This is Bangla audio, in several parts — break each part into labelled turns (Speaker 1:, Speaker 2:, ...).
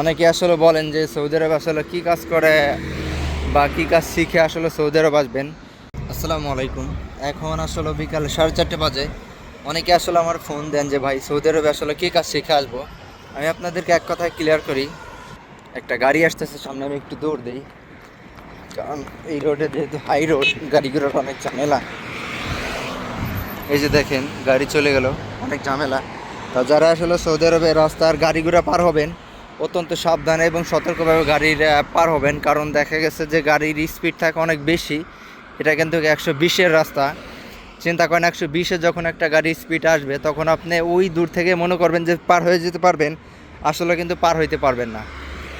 Speaker 1: অনেকে আসলে বলেন যে সৌদি আরব আসলে কী কাজ করে বা কী কাজ শিখে আসলে সৌদি আরব আসবেন। আসসালামু আলাইকুম। এখন আসলে বিকাল সাড়ে চারটে বাজে। অনেকে আসলে আমার ফোন দেন যে, ভাই, সৌদি আরবে আসলে কী কাজ শিখে আসব? আমি আপনাদেরকে এক কথায় ক্লিয়ার করি, একটা গাড়ি আসতেছে, সামনে আমি একটু দৌড় দিই। কারণ এই রোডে যেহেতু হাই রোড গাড়িগুলোর অনেক ঝামেলা। এই যে দেখেন, গাড়ি চলে গেল, অনেক ঝামেলা। তা যারা আসলে সৌদি আরবে রাস্তার গাড়িগুলো পার হবেন অত্যন্ত সাবধানে এবং সতর্কভাবে গাড়ির পার হবেন। কারণ দেখা গেছে যে গাড়ির স্পিড থাকে অনেক বেশি। এটা কিন্তু একশো বিশের রাস্তা। চিন্তা করেন একশো বিশে যখন একটা গাড়ির স্পিড আসবে, তখন আপনি ওই দূর থেকে মনে করবেন যে পার হয়ে যেতে পারবেন। আসলে কিন্তু পার হইতে পারবেন না।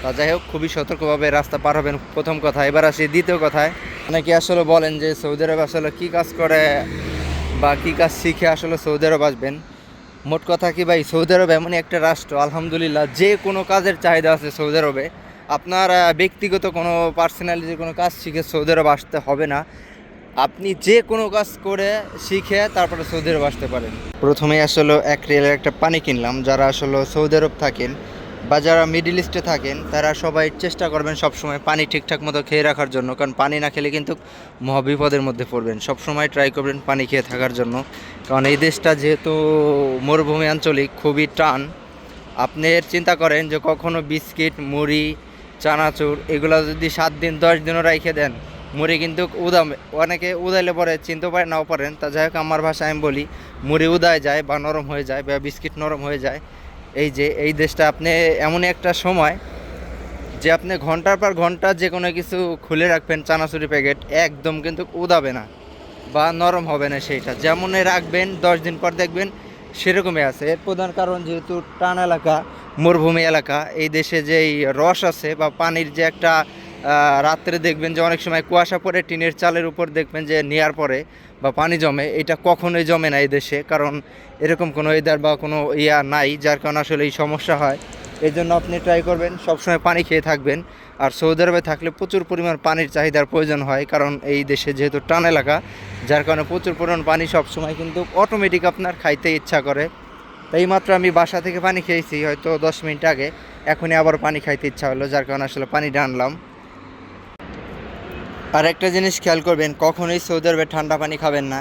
Speaker 1: তা যাই হোক, খুবই সতর্কভাবে রাস্তা পার হবেন প্রথম কথা। এবার আসি দ্বিতীয় কথায়। অনেকে আসলে বলেন যে সৌদি আরব আসলে কী কাজ করে বা কী কাজ শিখে আসলে সৌদি আরব আসবেন? মোট কথা কি ভাই, সৌদি আরব এমনই একটা রাষ্ট্র, আলহামদুলিল্লাহ, যে কোনো কাজের চাহিদা আছে সৌদি আরবে। আপনার ব্যক্তিগত কোনো পার্সোনালি যে কোনো কাজ শিখে সৌদি আরব আসতে হবে না। আপনি যে কোনো কাজ করে শিখে তারপরে সৌদি আরব আসতে পারেন। প্রথমেই আসলে এক রিয়েলের একটা পানি কিনলাম, যারা আসলে সৌদি আরব থাকেন। বা যারা মিডিল ইস্টে থাকেন, তারা সবাই চেষ্টা করবেন সবসময় পানি ঠিকঠাক মতো খেয়ে রাখার জন্য। কারণ পানি না খেলে কিন্তু মহাবিপদের মধ্যে পড়বেন। সবসময় ট্রাই করবেন পানি খেয়ে থাকার জন্য। কারণ এই দেশটা যেহেতু মরুভূমি আঞ্চলিক, খুবই টান। আপনি চিন্তা করেন যে কখনো বিস্কিট, মুড়ি, চানাচুর, এগুলো যদি সাত দিন, দশ দিনও রাইখে দেন, মুড়ি কিন্তু উদাম অনেকে উদাইলে পরে চিনতে পারে নাও পারেন। তা যাই হোক, আমার ভাষায় আমি বলি, মুড়ি উদায় যায় বা নরম হয়ে যায় বা বিস্কিট নরম হয়ে যায়। এই যে, এই দেশটা আপনি এমন একটা সময় যে আপনি ঘণ্টার পর ঘণ্টা যে কোনো কিছু খুলে রাখবেন, চানাচুরি প্যাকেট, একদম কিন্তু উদাবে না বা নরম হবে না সেইটা। যেমনই রাখবেন, দশ দিন পর দেখবেন সেরকমই আছে। এর প্রধান কারণ যেহেতু টান এলাকা, মরুভূমি এলাকা, এই দেশে যে এই রস আছে বা পানির যে একটা রাত্রে দেখবেন যে অনেক সময় কুয়াশা পড়ে, টিনের চালের উপর দেখবেন যে নেয়ার পরে বা পানি জমে, এটা কখনোই জমে না এই দেশে। কারণ এরকম কোনো ওয়েদার বা কোনো ইয়া নাই, যার কারণে আসলে এই সমস্যা হয়। এই জন্য আপনি ট্রাই করবেন, সবসময় পানি খেয়ে থাকবেন। আর সৌদি আরবে থাকলে প্রচুর পরিমাণ পানির চাহিদার প্রয়োজন হয়, কারণ এই দেশে যেহেতু টান এলাকা, যার কারণে প্রচুর পরিমাণ পানি সবসময় কিন্তু অটোমেটিক আপনার খাইতে ইচ্ছা করে। তাই মাত্র আমি বাসা থেকে পানি খেয়েছি, হয়তো দশ মিনিট আগে। এখনই আবার পানি খাইতে ইচ্ছা হলো, যার কারণে আসলে পানি আনলাম। আর একটা জিনিস খেয়াল করবেন, কখনোই সৌদি আরবে ঠান্ডা পানি খাবেন না।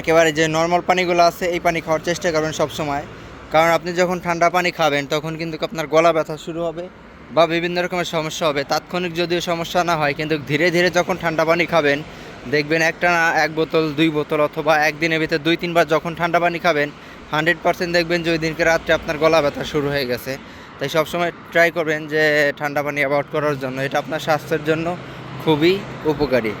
Speaker 1: একেবারে যে নর্মাল পানিগুলো আছে, এই পানি খাওয়ার চেষ্টা করবেন সব সময় কারণ আপনি যখন ঠান্ডা পানি খাবেন, তখন কিন্তু আপনার গলা ব্যথা শুরু হবে বা বিভিন্ন রকমের সমস্যা হবে। তাৎক্ষণিক যদিও সমস্যা না হয়, কিন্তু ধীরে ধীরে যখন ঠান্ডা পানি খাবেন, দেখবেন একটা না এক বোতল, দুই বোতল অথবা একদিনের ভিতরে দুই, তিনবার যখন ঠান্ডা পানি খাবেন, হান্ড্রেড পার্সেন্ট দেখবেন যে ওই দিনকে রাত্রে আপনার গলা ব্যথা শুরু হয়ে গেছে। তাই সবসময় ট্রাই করবেন যে ঠান্ডা পানি অ্যাভয়েড করার জন্য। এটা আপনার স্বাস্থ্যের জন্য খুবই উপকারী।